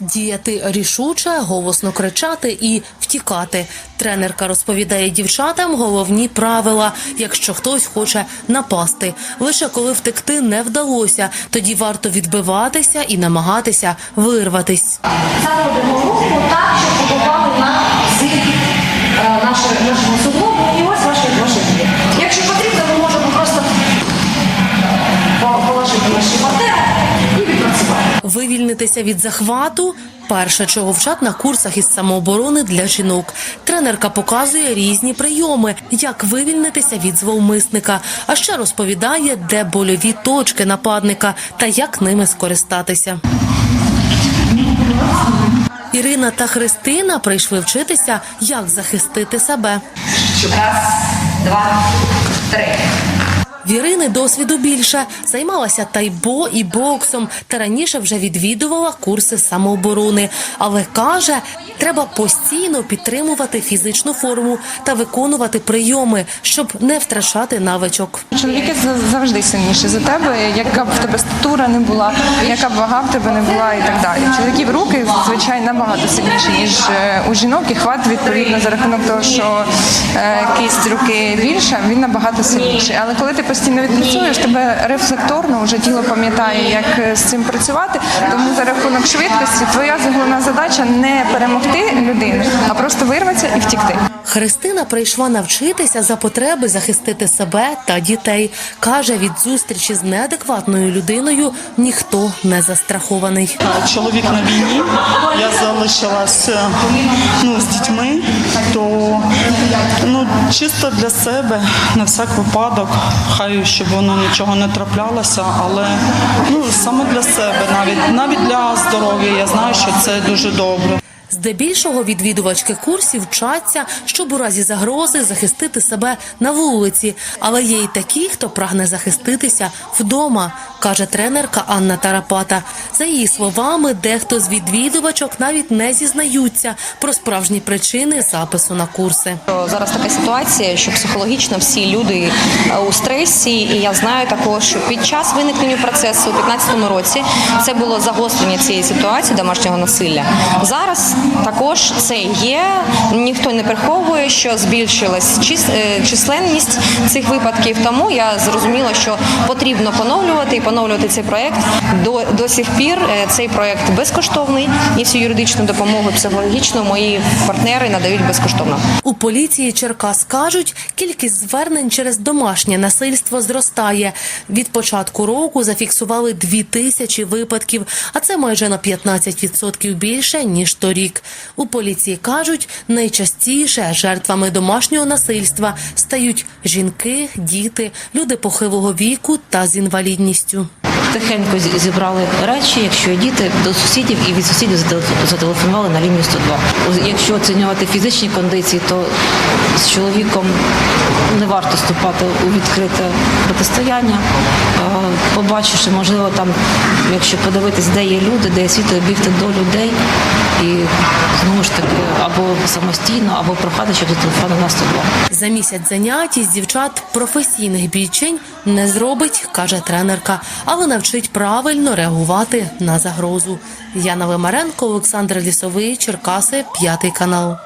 Діяти рішуче, голосно кричати і втікати. Тренерка розповідає дівчатам головні правила, якщо хтось хоче напасти. Лише коли втекти не вдалося, тоді варто відбиватися і намагатися вирватись. Заводимо руку так, щоб попали на е, Вивільнитися від захвату перше, чого вчать на курсах із самооборони для жінок. Тренерка показує різні прийоми, як вивільнитися від зловмисника, а ще розповідає, де больові точки нападника та як ними скористатися. Ірина та Христина прийшли вчитися, як захистити себе. Раз, два, три. В Ірини досвіду більше займалася тайбо і боксом, та раніше вже відвідувала курси самооборони. Але каже, треба постійно підтримувати фізичну форму та виконувати прийоми, щоб не втрачати навичок. Чоловіки за- завжди сильніші за тебе, яка б в тебе статура не була, яка б вага в тебе не була і так далі. Чоловіків руки звичайно набагато сильніші, ніж е, у жінок, і хват відповідно за рахунок того, що е, кість руки більша, він набагато сильніший. Але коли ти постійно відпрацюєш, тебе рефлекторно вже тіло пам'ятає, як е, з цим працювати. Тому за рахунок швидкості твоя головна задача не перемогти людину, а просто вирватися і втікти. Христина прийшла навчитися за потреби захистити себе та дітей. каже, від зустрічі з неадекватною людиною ніхто не застрахований. чоловік на війні, я залишилася ну, з дітьми, то ну, чисто для себе, на всяк випадок, хай щоб воно нічого не траплялося, але ну, саме для себе, навіть, навіть для здоров'я, я знаю, що це дуже добре. Здебільшого відвідувачки курсів вчаться, щоб у разі загрози захистити себе на вулиці. Але є й такі, хто прагне захиститися вдома, каже тренерка Анна Тарапата. За її словами, дехто з відвідувачок навіть не зізнаються про справжні причини запису на курси. Зараз така ситуація, що психологічно всі люди е, у стресі, і я знаю також, що під час виникнення процесу у 2015 році це було загострення цієї ситуації домашнього насилля. Зараз також це є. Ніхто не приховує, що збільшилась е, численність цих випадків. Тому я зрозуміла, що потрібно поновлювати і поновлювати цей проект. До, до сих пір е, цей проект безкоштовний і всю юридичну допомогу психологічну мої партнери надають безкоштовно. У поліції Черкас кажуть, кількість звернень через домашнє насильство зростає. Від початку року зафіксували дві тисячі випадків, а це майже на 15% більше ніж торік. У поліції кажуть, найчастіше жертвами домашнього насильства стають жінки, діти, люди похилого віку та з інвалідністю. Тихенько зібрали речі, якщо діти до сусідів, і від сусідів зателеф- зателефонували на лінію 102. Ось Якщо оцінювати фізичні кондиції, то з чоловіком не варто вступати у відкрите протистояння. Е, Побачивши, можливо, там, якщо подивитись, де є люди, де є світло, бігти до людей і знову ж таки або самостійно, або прохати, щоб зателефонували на 102. За місяць занять із дівчат професійних бійчень не зробить, каже тренерка, але навчить правильно реагувати на загрозу. Яна Вимаренко, Олександр Лісовий, Черкаси, п'ятий канал.